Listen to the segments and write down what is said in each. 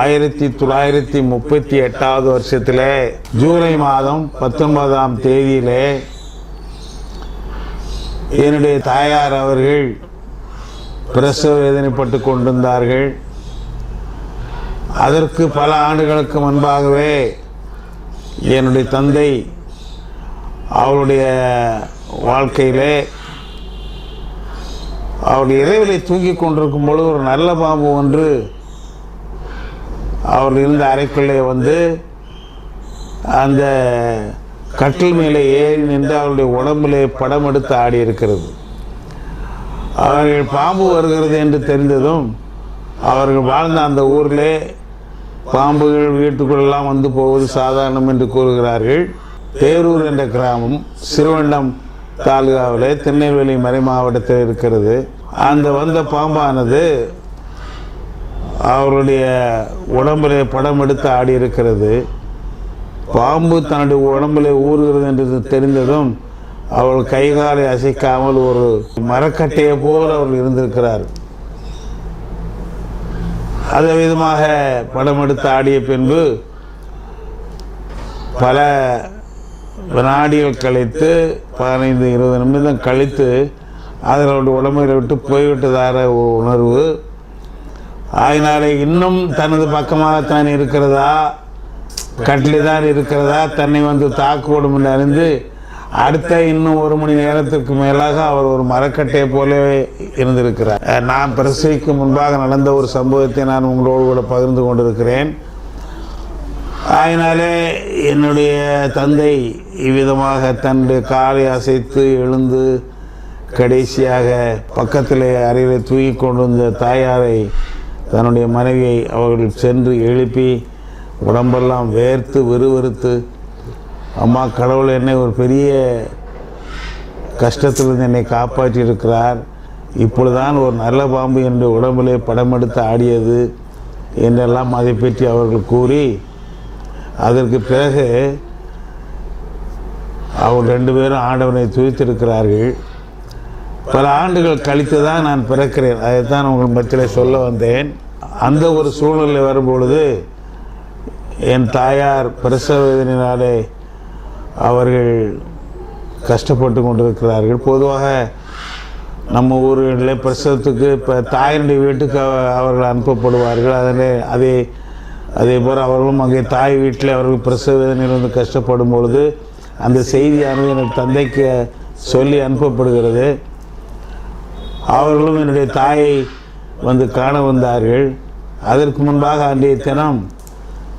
ஆயிரத்தி தொள்ளாயிரத்தி முப்பத்தி எட்டாவது வருஷத்தில் ஜூலை மாதம் பத்தொன்பதாம் தேதியிலே என்னுடைய தாயார் அவர்கள் பிரசவ வேதனைப்பட்டு கொண்டிருந்தார்கள். அதற்கு பல ஆண்டுகளுக்கு முன்பாகவே என்னுடைய தந்தை அவருடைய வாழ்க்கையிலே அவருடைய இறைவனை தூங்கி கொண்டிருக்கும் பொழுது ஒரு நல்ல பாம்பு ஒன்று அவர் இருந்த அறைக்குள்ளே வந்து அந்த கட்டில் மேலே ஏறி நின்று அவருடைய உடம்பிலே படம் எடுத்து ஆடி இருக்கிறது. அவர்கள் பாம்பு வருகிறது என்று தெரிந்ததும் அவர்கள் வாழ்ந்த அந்த ஊரிலே பாம்புகள் வீட்டுக்குள்ளெல்லாம் வந்து போவது சாதாரணம் என்று கூறுகிறார்கள். தேரூர் என்ற கிராமம் சிறுவண்டம் தாலுகாவிலே திருநெல்வேலி மறை மாவட்டத்தில் இருக்கிறது. அந்த வந்த பாம்பானது அவருடைய உடம்பிலே படம் எடுத்து ஆடி இருக்கிறது. பாம்பு தன்னுடைய உடம்பிலே ஊறுகிறது என்று தெரிந்ததும் அவள் கைகாலை அசைக்காமல் ஒரு மரக்கட்டையை போல் அவர் இருந்திருக்கிறார். அதே விதமாக படம் எடுத்து ஆடிய பின்பு பல வினாடிகள் கழித்து பதினைந்து இருபது நிமிடம் கழித்து அதனுடைய உடம்புகளை விட்டு போய்விட்டதார ஒரு உணர்வு அதனால இன்னும் தனது பக்கமாகத்தான் இருக்கிறதா? கட்டிலே தான் இருக்கிறதா? தன்னை வந்து தாக்கூடும் என்று அறிந்து அடுத்த இன்னும் ஒரு மணி நேரத்திற்கு மேலாக அவர் ஒரு மரக்கட்டையை போலவே இருந்திருக்கிறார். நான் பிரசவிக்கு முன்பாக நடந்த ஒரு சம்பவத்தை நான் உங்களோடு கூட பகிர்ந்து கொண்டிருக்கிறேன். அதனாலே என்னுடைய தந்தை இவ்விதமாக தன்னுடைய காலை அசைத்து எழுந்து கடைசியாக பக்கத்திலே தூக்கி தூங்கி கொண்டிருந்த தாயாரை தன்னுடைய மனைவியை அவர்கள் சென்று எழுப்பி உடம்பெல்லாம் வேர்த்து விறுவிறுத்து அம்மா கடவுள் என்னை ஒரு பெரிய கஷ்டத்திலிருந்து என்னை காப்பாற்றியிருக்கிறார். இப்பொழுதுதான் ஒரு நல்ல பாம்பு என்று உடம்பிலே படம் எடுத்து ஆடியது என்றெல்லாம் அதை பற்றி அவர்கள் கூறி அதற்கு பிறகு அவர் ரெண்டு பேரும் ஆண்டவனை துதித்திருக்கிறார்கள். பல ஆண்டுகள் கழித்து தான் நான் பிறக்கிறேன். அதைத்தான் உங்கள் மத்தியில் சொல்ல வந்தேன். அந்த ஒரு சூழ்நிலை வரும்பொழுது என் தாயார் பிரசவ அவர்கள் கஷ்டப்பட்டு கொண்டிருக்கிறார்கள். பொதுவாக நம்ம ஊர்களில் பிரசவத்துக்கு இப்போ தாயினுடைய வீட்டுக்கு அவர்கள் அனுப்பப்படுவார்கள். அதில் அதே அதே போல் அவர்களும் அங்கே தாய் வீட்டில் அவர்கள் பிரசவ வேதனையில் வந்து கஷ்டப்படும் பொழுது அந்த செய்தியானது எனக்கு தந்தைக்கு சொல்லி அனுப்பப்படுகிறது. அவர்களும் என்னுடைய தாயை வந்து காண வந்தார்கள். அதற்கு முன்பாக அன்றைய தினம்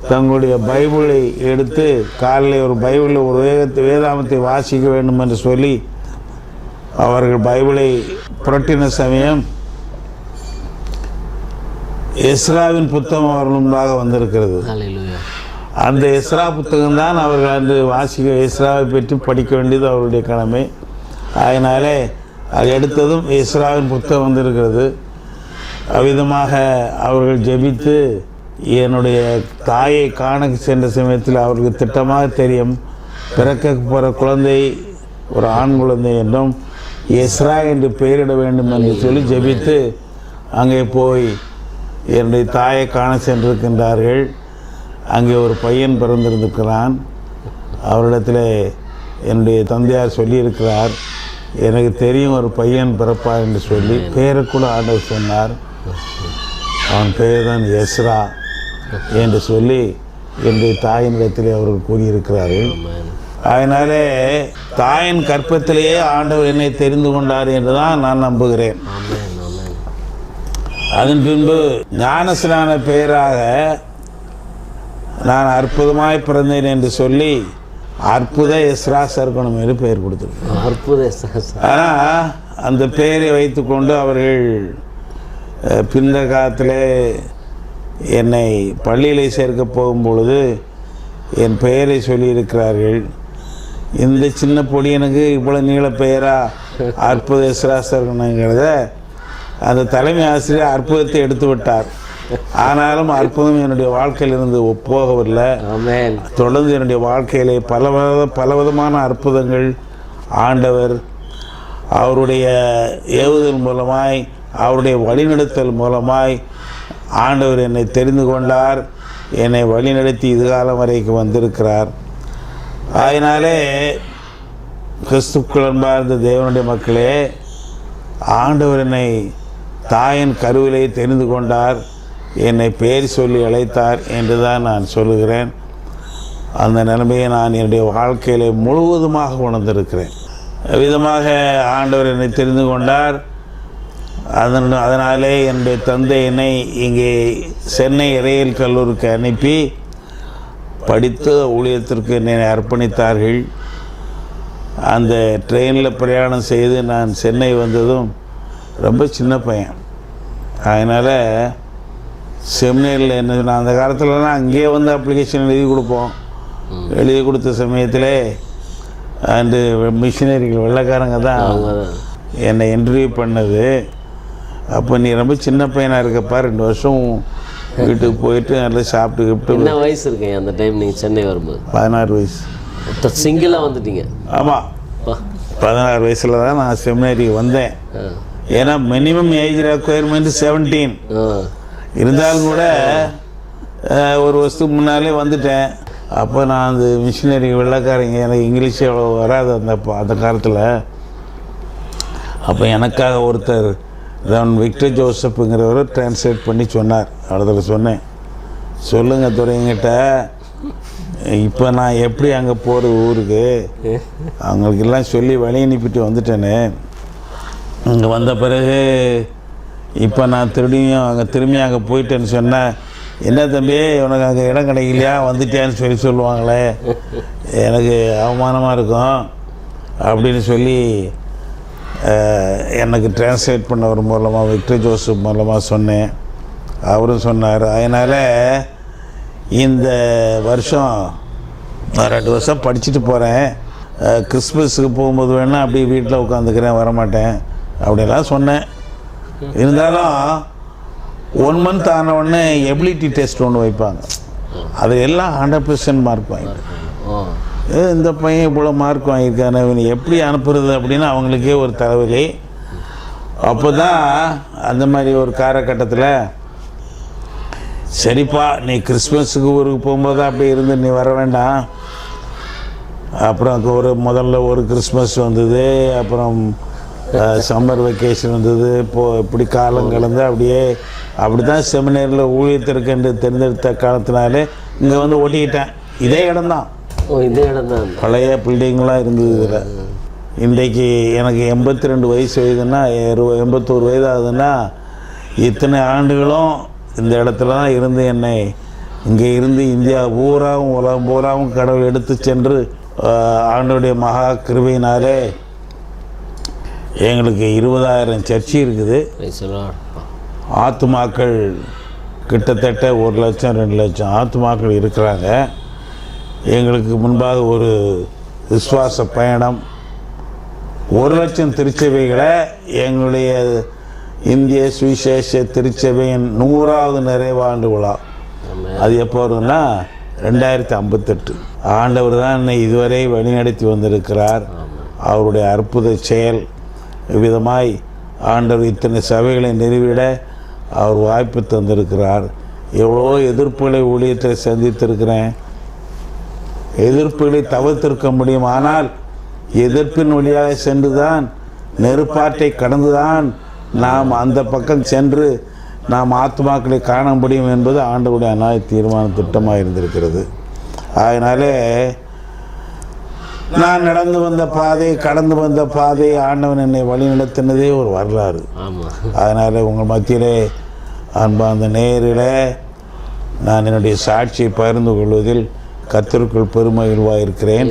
தங்களுடைய பைபிளை எடுத்து காலையில் ஒரு பைபிளில் ஒரு வேதத்தை வேதாமத்தை வாசிக்க வேண்டும் என்று சொல்லி அவர்கள் பைபிளை புரட்டின சமயம் எஸ்ராவின் புத்தகம் அவர்கள் முன்பாக வந்திருக்கிறது. அந்த எஸ்ரா புத்தகம் தான் அவர்கள் அன்று வாசிக்க எஸ்ராவை பற்றி படிக்க வேண்டியது அவருடைய கடமை. அதனாலே அது எடுத்ததும் எஸ்ராவின் புத்தகம் வந்திருக்கிறது. அவ்விதமாக அவர்கள் ஜெபித்து என்னுடைய தாயை காண சென்ற சமயத்தில் அவர்களுக்கு திட்டமாக தெரியும். பிறக்க போகிற குழந்தை ஒரு ஆண் குழந்தை என்றும் எஸ்ரா என்று பெயரிட வேண்டும் என்று சொல்லி ஜெபித்து அங்கே போய் என்னுடைய தாயை காண சென்றிருக்கின்றார்கள். அங்கே ஒரு பையன் பிறந்திருந்திருக்கிறான் அவரிடத்தில் என்னுடைய தந்தையார் சொல்லியிருக்கிறார். எனக்கு தெரியும் ஒரு பையன் பிறப்பார் என்று சொல்லி பேரை கூட ஆண்டவர் சொன்னார். அவன் பெயர் தான் எஸ்ரா என்று சொல்லி என்னுடைய தாயினிடத்திலே அவர்கள் கூறியிருக்கிறார்கள். அதனாலே தாயின் கற்பத்திலேயே ஆண்டவர் என்னை தெரிந்து கொண்டார் என்று தான் நான் நம்புகிறேன். அதன் பின்பு ஞானஸ்நான பெயராக நான் அற்புதமாய் பிறந்தேன் என்று சொல்லி அற்புத எஸ்ரா சர்க்குணம் என்று பெயர் கொடுத்திருக்கேன் அற்புத ஆனால் அந்த பெயரை வைத்துக்கொண்டு அவர்கள் பிந்த காலத்தில் என்னை பள்ளியில் சேர்க்க போகும் பொழுது என் பெயரை சொல்லியிருக்கிறார்கள். இந்த சின்ன பொடியனுக்கு இவ்வளோ நீள பெயரா? அற்புத சிராசர்கள்ங்கிறத அந்த தலைமை ஆசிரியர் அற்புதத்தை எடுத்து விட்டார். ஆனாலும் அற்புதம் என்னுடைய வாழ்க்கையிலிருந்து போகவில்லை தொடர்ந்து என்னுடைய வாழ்க்கையிலே பல வித பலவிதமான அற்புதங்கள் ஆண்டவர் அவருடைய ஏவுதல் மூலமாய் அவருடைய வழிநடத்தல் மூலமாய் ஆண்டவர் என்னை தெரிந்து கொண்டார் என்னை வழிநடத்தி இதுகாலம் வரைக்கும் வந்திருக்கிறார். அதனாலே கிறிஸ்துக்குள் அன்பார்ந்த தேவனுடைய மக்களே ஆண்டவர் என்னை தாயின் கருவிலே தெரிந்து கொண்டார் என்னை பேர் சொல்லி அழைத்தார் என்று தான் நான் சொல்லுகிறேன். அந்த நிலைமையை நான் என்னுடைய வாழ்க்கையிலே முழுவதுமாக உணர்ந்திருக்கிறேன். விதமாக ஆண்டவர் என்னை தெரிந்து கொண்டார் அதன் அதனாலே என்னுடைய தந்தை என்னை இங்கே சென்னை இறையியல் கல்லூரிக்கு அனுப்பி படித்து ஊழியத்திற்கு என்னை அர்ப்பணித்தார்கள். அந்த ட்ரெயினில் பிரயாணம் செய்து நான் சென்னை வந்ததும் ரொம்ப சின்ன பையன். அதனால் செமினரியில் என்ன நான் அந்த காலத்துலலாம் அங்கேயே வந்து அப்ளிகேஷன் எழுதி கொடுப்போம். எழுதி கொடுத்த சமயத்தில் அண்டு மிஷினரிகள் வெள்ளைக்காரங்க தான் என்னை இன்டர்வியூ பண்ணது. அப்போ நீ ரொம்ப சின்ன பையனாக இருக்கப்பா ரெண்டு வருஷம் வீட்டுக்கு போயிட்டு நல்லா சாப்பிட்டு கிப்ட்டு என்ன வயசு இருக்கீங்க அந்த டைம் நீங்கள் சென்னை வரும்போது? பதினாறு வயசு. சிங்கிளாக வந்துட்டீங்க. ஆமாம். பதினாறு வயசில் தான் நான் செமினரிக்கு வந்தேன். ஏன்னா மினிமம் ஏஜ் ரெக்குயர்மெண்ட் செவன்டீன். இருந்தாலும் கூட ஒரு வருஷத்துக்கு முன்னாலே வந்துட்டேன். அப்போ நான் அந்த மிஷினரி வெள்ளைக்காரங்க எனக்கு இங்கிலீஷ் அவ்வளோ வராது அந்த அந்த காலத்தில். அப்போ எனக்காக ஒருத்தர் ரன் விக்டர் ஜோசப்புங்கிறவர் டிரான்ஸ்லேட் பண்ணி சொன்னார். அவ்வளோதில் சொன்னேன். சொல்லுங்கள் துறைங்கிட்ட இப்போ நான் எப்படி அங்கே போகிறது ஊருக்கு? அவங்களுக்கெல்லாம் சொல்லி வழி அனுப்பிட்டு வந்துட்டேனே. இங்கே வந்த பிறகு இப்போ நான் திரும்பியும் அங்கே திரும்பி அங்கே போயிட்டேன்னு சொன்னேன் என்ன தம்பி உனக்கு அங்கே இடம் கிடைக்கலையா? வந்துட்டேன்னு சொல்லி சொல்லுவாங்களே. எனக்கு அவமானமாக இருக்கும். அப்படின்னு சொல்லி எனக்கு டிரான்ஸ்லேட் பண்ணவர் மூலமாக விக்டர் ஜோசப் மூலமாக சொன்னேன். அவரும் சொன்னார். அதனால் இந்த வருஷம் நான் ரெண்டு வருஷம் படிச்சுட்டு போகிறேன் கிறிஸ்மஸுக்கு போகும்போது வேணால் அப்படியே வீட்டில் உட்காந்துக்கிறேன் வரமாட்டேன் அப்படிலாம் சொன்னேன். இருந்தாலும் ஒன் மந்த் ஆன உடனே எபிலிட்டி டெஸ்ட் ஒன்று வைப்பாங்க. அது எல்லாம் ஹண்ட்ரட் பர்சன்ட் மார்க் வாங்கிட்டு இந்த பையன் இவ்வளோ மார்க் வாங்கியிருக்கானே இவனை எப்படி அனுப்புறது அப்படின்னு அவங்களுக்கே ஒரு தலைவலி அப்போ தான் அந்த மாதிரி ஒரு காலகட்டத்தில் சரிப்பா நீ கிறிஸ்மஸுக்கு ஊருக்கு போகும்போது அப்படி இருந்து நீ வர வேண்டாம். அப்புறம் ஒரு முதல்ல ஒரு கிறிஸ்மஸ் வந்தது அப்புறம் சம்மர் வெக்கேஷன் வந்தது இப்போ இப்படி காலம் கலந்து அப்படியே அப்படி தான் செமினேரில் ஊழியத்திற்கு என்று தேர்ந்தெடுத்த காலத்தினாலே இங்கே வந்து ஓட்டிக்கிட்டேன் இதே இடம்தான். இந்த இடம் தான் பழைய பில்டிங்லாம் இருந்தது இதில். இன்றைக்கு எனக்கு எண்பத்தி ரெண்டு வயசு வயதுன்னா எண்பத்தோரு வயது ஆகுதுன்னா இத்தனை ஆண்டுகளும் இந்த இடத்துல தான் இருந்து என்னை இங்கே இருந்து இந்தியா பூராவும் உலகம் பூராவும் கடவுள் எடுத்து சென்று ஆஹ், ஆண்டவருடைய மகா கிருபையினாலே எங்களுக்கு இருபதாயிரம் சர்ச்சி இருக்குது. ஆத்துமாக்கள் கிட்டத்தட்ட ஒரு லட்சம் ரெண்டு லட்சம் ஆத்துமாக்கள் இருக்கிறாங்க. எங்களுக்கு முன்பாக ஒரு விசுவாச பயணம். ஒரு லட்சம் திருச்சபைகளை எங்களுடைய இந்திய சுவிசேஷ திருச்சபையின் நூறாவது நிறைவாண்டு விழா. அது எப்போ வருதுன்னா ரெண்டாயிரத்தி ஐம்பத்தெட்டு. ஆண்டவர் தான் என்னை இதுவரை வழிநடத்தி வந்திருக்கிறார். அவருடைய அற்புத செயல் விதமாய் ஆண்டவர் இத்தனை சபைகளை நிறுவிட அவர் வாய்ப்பு தந்திருக்கிறார். எவ்வளோ எதிர்ப்புகளை ஊழியத்தை சந்தித்திருக்கிறேன். எதிர்ப்புகளை தவிர்த்திருக்க முடியும். ஆனால் எதிர்ப்பின் வழியாக சென்றுதான் நெருப்பாற்றை கடந்துதான் நாம் அந்த பக்கம் சென்று நாம் ஆத்மாக்களை காண முடியும் என்பது ஆண்டவருடைய அநாய தீர்மான திட்டமாக இருந்திருக்கிறது. அதனாலே நான் நடந்து வந்த பாதை கடந்து வந்த பாதை ஆண்டவன் என்னை வழிநடத்தினதே ஒரு வரலாறு. அதனால் உங்கள் மத்தியிலே அன்பார்ந்த நேரில் நான் என்னுடைய சாட்சியை பகிர்ந்து கொள்வதில் கத்திற்குள் பெருமகிழ்வாயிருக்கிறேன்